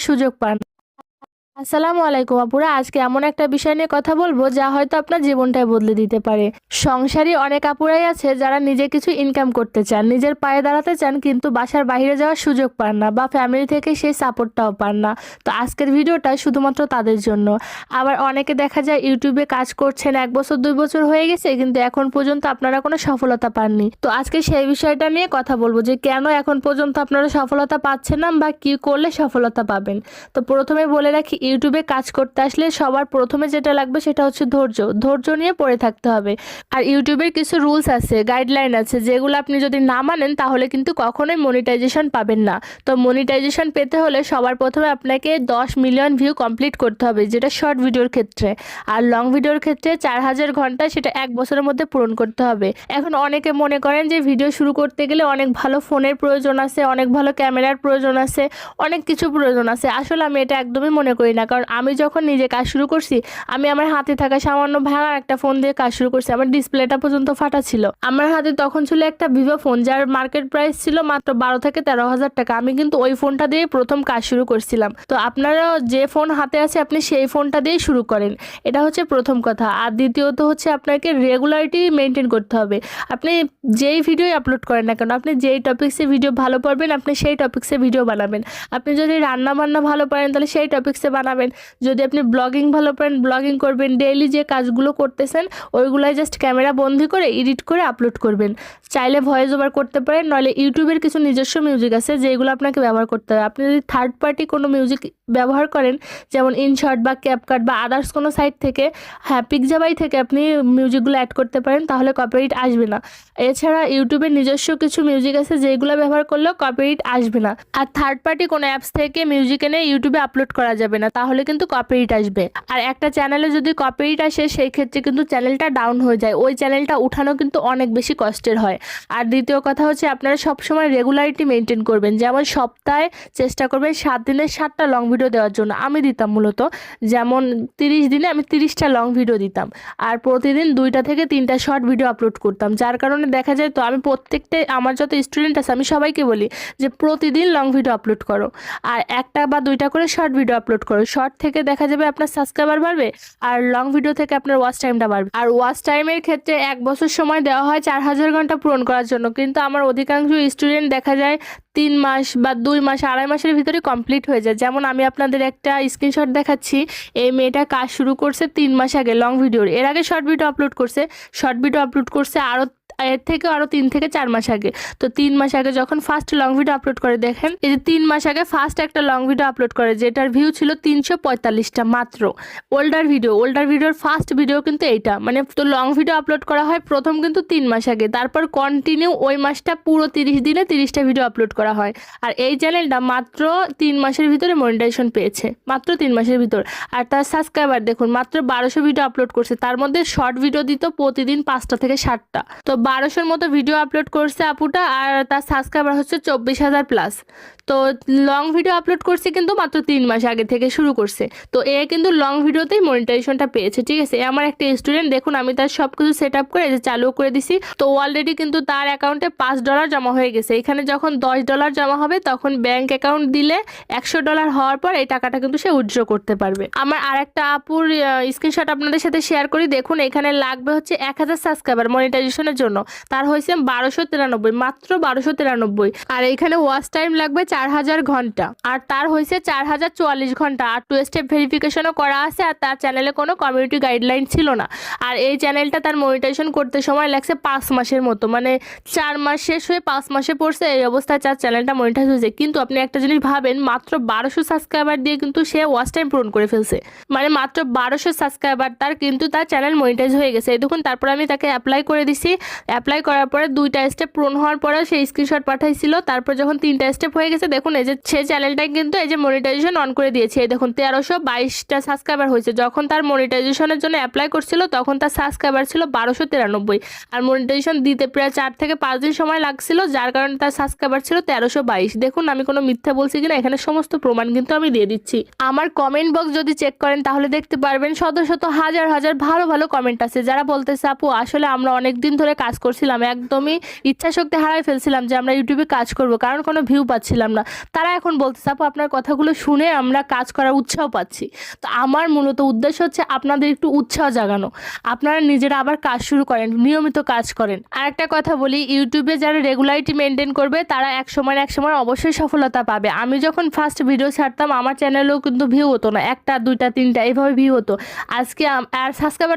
সুযোগ পান। আসসালামু আলাইকুম আপুরা, আজকে এমন একটা বিষয় নিয়ে কথা বলব যা হয়তো আপনার জীবনটাই বদলে দিতে পারে। সংসারী অনেক আপুরাই আছে যারা নিজে কিছু ইনকাম করতে চান, নিজের পায়ে দাঁড়াতে চান কিন্তু বাসার বাইরে যাওয়ার সুযোগ পান না বা ফ্যামিলি থেকে সেই সাপোর্টটাও পান না। তো আজকের ভিডিওটা শুধুমাত্র তাদের জন্য। আবার অনেকে দেখা যায় ইউটিউবে কাজ করছেন, এক বছর, দুই বছর হয়ে গেছে কিন্তু এখন পর্যন্ত আপনারা কোনো সফলতা পাননি। তো আজকে সেই বিষয়টা নিয়ে কথা বলব যে কেন এখন পর্যন্ত আপনারা সফলতা পাচ্ছেন না বা কি করলে সফলতা পাবেন। তো প্রথমে বলে রাখি ইউটিউবে কাজ করতে আসলে সবার প্রথমে যেটা লাগবে সেটা হচ্ছে ধৈর্য। ধৈর্য নিয়ে পড়ে থাকতে হবে। আর ইউটিউবের কিছু রুলস আছে গাইডলাইন আছে, যেগুলো আপনি যদি না মানেন তাহলে কিন্তু কখনোই মনিটাইজেশন পাবেন না। তো মনিটাইজেশন পেতে হলে সবার প্রথমে আপনাকে দশ মিলিয়ন ভিউ কমপ্লিট করতে হবে, যেটা শর্ট ভিডিওর ক্ষেত্রে। আর লং ভিডিওর ক্ষেত্রে চার হাজার ঘণ্টা সেটা এক বছরের মধ্যে পূরণ করতে হবে। এখন অনেকে মনে করেন যে ভিডিও শুরু করতে গেলে অনেক ভালো ফোনের প্রয়োজন আছে, অনেক ভালো ক্যামেরার প্রয়োজন আছে, অনেক কিছু প্রয়োজন আছে। আসলে আমি এটা একদমই মনে করি না। কারণ আমি যখন নিজে কাজ শুরু করছি, আমি আমার হাতে থাকা সামান্য ভাঙা একটা ফোন দিয়ে কাজ শুরু করছি। আমার ডিসপ্লেটা পর্যন্ত ফাটা ছিল। আমার হাতে তখন ছিল একটা ভিভো ফোন যার মার্কেট প্রাইস ছিল মাত্র বারো থেকে তেরো হাজার টাকা। আমি কিন্তু ওই ফোনটা দিয়ে প্রথম কাজ শুরু করছিলাম। তো আপনারা যে ফোন হাতে আছে, আপনি সেই ফোনটা দিয়ে শুরু করেন। এটা হচ্ছে প্রথম কথা। আর দ্বিতীয়ত হচ্ছে আপনাকে রেগুলারিটি মেনটেন করতে হবে। আপনি যেই ভিডিওই আপলোড করেন না কেন, আপনি যেই টপিক্সে ভিডিও ভালো পারবেন আপনি সেই টপিক্সে ভিডিও বানাবেন। আপনি যদি রান্না বান্না ভালো পারেন, তাহলে সেই টপিক্সে বানাবেন। যদি আপনি ব্লগিং ভালো পারেন ব্লগিং করবেন ডেইলি যে কাজগুলো করতেছেন, ওইগুলাই জাস্ট ক্যামেরা বন্দি করে এডিট করে আপলোড করবেন। চাইলে ভয়েস ওভার করতে পারেন, নইলে ইউটিউবের কিছু নিজস্ব মিউজিক আছে যেগুলো আপনাকে ব্যবহার করতে হবে আপনি যদি থার্ড পার্টি কোনো মিউজিক ব্যবহার করেন, যেমন ইনশর্ট বা ক্যাপকাট বা আদার্স কোনো সাইট থেকে হ্যাঁ পিকজাবাই থেকে আপনি মিউজিকগুলো অ্যাড করতে পারেন, তাহলে কপিরাইট আসবে না। এছাড়া ইউটিউবের নিজস্ব কিছু মিউজিক আছে যেগুলো ব্যবহার করলেও কপিরাইট আসবে না। আর থার্ড পার্টি কোনো অ্যাপস থেকে মিউজিক এনে ইউটিউবে আপলোড করা যাবে না। তাহলে কিন্তু কপিরাইট আসবে। আর একটা চ্যানেলে যদি কপিরাইট আসে সেই ক্ষেত্রে কিন্তু চ্যানেলটা ডাউন হয়ে যায়। ওই চ্যানেলটা উঠানো কিন্তু অনেক বেশি কষ্টের হয়। আর দ্বিতীয় কথা হচ্ছে, আপনারা সবসময় রেগুলারিটি মেনটেন করবেন। যেমন সপ্তাহে চেষ্টা করবেন সাত দিনের সাতটা লং ভিডিও দেওয়ার জন্য। আমি দিতাম মূলত। যেমন তিরিশ দিনে আমি তিরিশটা লং ভিডিও দিতাম। আর প্রতিদিন দুইটা থেকে তিনটা শর্ট ভিডিও আপলোড করতাম। যার কারণে দেখা যায় তো আমি প্রত্যেকটা, আমার যত স্টুডেন্ট আছে, আমি সবাইকে বলি যে প্রতিদিন লং ভিডিও আপলোড করো। আর একটা বা দুইটা করে শর্ট ভিডিও আপলোড করো। শর্ট থেকে দেখা যাবে আপনার সাবস্ক্রাইবার বাড়বে আর লং ভিডিও থেকে আপনার ওয়াচ টাইমটা বাড়বে। আর ওয়াচ টাইমের ক্ষেত্রে এক বছর সময় দেওয়া হয় চার হাজার ঘণ্টা পূরণ করার জন্য। কিন্তু আমার অধিকাংশ স্টুডেন্ট দেখা যায় তিন মাস বা দুই মাস, আড়াই মাসের ভিতরে কমপ্লিট হয়ে যায়। যেমন আমি আপনাদের একটা স্ক্রিনশট দেখাচ্ছি। এই মেয়েটা কাজ শুরু করছে তিন মাস আগে লং ভিডিওর এর আগে শর্ট ভিডিও আপলোড করছে। শর্ট ভিডিও আপলোড করছে আরও এর থেকে আরও তিন থেকে চার মাস আগে। তো তিন মাস আগে যখন ফার্স্ট লং ভিডিও আপলোড করে দেখেন, এই যে তিন মাস আগে ফার্স্ট একটা লং ভিডিও আপলোড করে, যেটার ভিউ ছিল তিনশো পঁয়তাল্লিশটা মাত্র। ওল্ডার ভিডিও ওল্ডার ভিডিওর ফার্স্ট ভিডিও কিন্তু এইটা। মানে তো লং ভিডিও আপলোড করা হয় প্রথম কিন্তু তিন মাস আগে। তারপর কন্টিনিউ ওই মাসটা পুরো তিরিশ দিনে তিরিশটা ভিডিও আপলোড করা হয়। আর এই চ্যানেলটা মাত্র তিন মাসের ভিতরে মনিটাইজেশন পেয়েছে। মাত্র তিন মাসের ভিতর। আর তার সাবস্ক্রাইবার দেখুন, মাত্র বারোশো ভিডিও আপলোড করছে। তার মধ্যে শর্ট ভিডিও দিত প্রতিদিন পাঁচটা থেকে ষাটটা তো বারোশোর মতো ভিডিও আপলোড করছে আপুটা আর তার সাবস্ক্রাইবার হচ্ছে চব্বিশ হাজার প্লাস তো লং ভিডিও আপলোড করছে কিন্তু মাত্র তিন মাস আগে থেকে শুরু করছে। তো এ কিন্তু লং ভিডিওতেই মনিটাইজেশনটা পেয়েছে, ঠিক আছে? আমার একটা স্টুডেন্ট দেখুন আমি তার সব কিছু সেট আপ করে চালু করে দিছি। তো অলরেডি কিন্তু তার অ্যাকাউন্টে পাঁচ ডলার জমা হয়ে গেছে। এখানে যখন দশ ডলার জমা হবে, তখন ব্যাংক অ্যাকাউন্ট দিলে একশো ডলার হওয়ার পর এই টাকাটা কিন্তু সে উইথড্র করতে পারবে। আমার আর একটা আপুর স্ক্রিনশট আপনাদের সাথে শেয়ার করি। দেখুন, এখানে লাগবে হচ্ছে এক হাজার সাবস্ক্রাইবার মনিটাইজেশনের জন্য। তার হয়েছে বারোশো তিরানব্বই, মাত্র বারোশো তিরানব্বই। আর এখানে ওয়াচ টাইম লাগবে চার হাজার ঘণ্টা। আর তার হয়েছে চার হাজার চুয়াল্লিশ ঘণ্টা। আর টু স্টেপ ভেরিফিকেশনও করা আছে আর তার চ্যানেলে কোনো কমিউনিটি গাইডলাইন ছিল না। আর এই চ্যানেলটা তার মনিটাইজেশন করতে সময় লাগছে পাঁচ মাসের মতো। মানে চার মাস শেষ হয়ে পাঁচ মাসে পড়ছে, এই অবস্থায় তার চ্যানেলটা মনিটাইজ হয়েছে। কিন্তু আপনি একটা জিনিস ভাবেন, মাত্র বারোশো সাবস্ক্রাইবার দিয়ে কিন্তু সে ওয়াচ টাইম পূরণ করে ফেলছে। মানে মাত্র বারোশো সাবস্ক্রাইবার তার কিন্তু তার চ্যানেল মনিটাইজ হয়ে গেছে। এই দেখুন, তারপর আমি তাকে অ্যাপ্লাই করে দিছি। অ্যাপ্লাই করার পরে দুইটা স্টেপ পূরণ হওয়ার পরে সেই স্ক্রিনশট পাঠাইছিল। তারপর যখন তিনটা স্টেপ হয়ে গেছে দেখুন, এই যে সে চ্যানেলটাই কিন্তু এই যে মনিটাইজেশন অন করে দিয়েছে। এই দেখুন, তেরোশো বাইশটা সাবস্ক্রাইবার হয়েছে। যখন তার মনিটাইজেশনের জন্য অ্যাপ্লাই করছিল, তখন তার সাবস্ক্রাইবার ছিল বারোশো তিরানব্বই। আর মনিটাইজেশন দিতে প্রায় চার থেকে পাঁচ দিন সময় লাগছিল, যার কারণে তার সাবস্ক্রাইবার ছিল তেরোশো বাইশ। দেখুন, আমি কোনো মিথ্যা বলছি কিনা, এখানে সমস্ত প্রমাণ কিন্তু আমি দিয়ে দিচ্ছি। আমার কমেন্ট বক্স যদি চেক করেন, তাহলে দেখতে পারবেন শত শত হাজার হাজার ভালো ভালো কমেন্ট আছে। যারা বলতেছে, আপু, আসলে আমরা অনেক দিন ধরে কাজ করছিলাম, একদমই ইচ্ছা শক্তি হারাই ফেলছিলাম যে আমরা ইউটিউবে কাজ করব। কারণ কোনো ভিউ পাচ্ছিলাম পারতাম না। তারা এখন বলতেছে, আপু, আপনার কথাগুলো শুনে আমরা কাজ করার উৎসাহ পাচ্ছি। তো আমার মূলত উদ্দেশ্য হচ্ছে আপনাদের একটু উৎসাহ জাগানো। আপনারা নিজেরা আবার কাজ শুরু করেন, নিয়মিত কাজ করেন। আর একটা কথা বলি, ইউটিউবে যারা রেগুলারিটি মেনটেন করবে, তারা এক সময় এক সময় অবশ্যই সফলতা পাবে। আমি যখন ফার্স্ট ভিডিও ছাড়তাম, আমার চ্যানেলেও কিন্তু ভিউ হতো না। একটা, দুইটা, তিনটা এইভাবে ভিউ হতো। আজকে আর সাবস্ক্রাইবার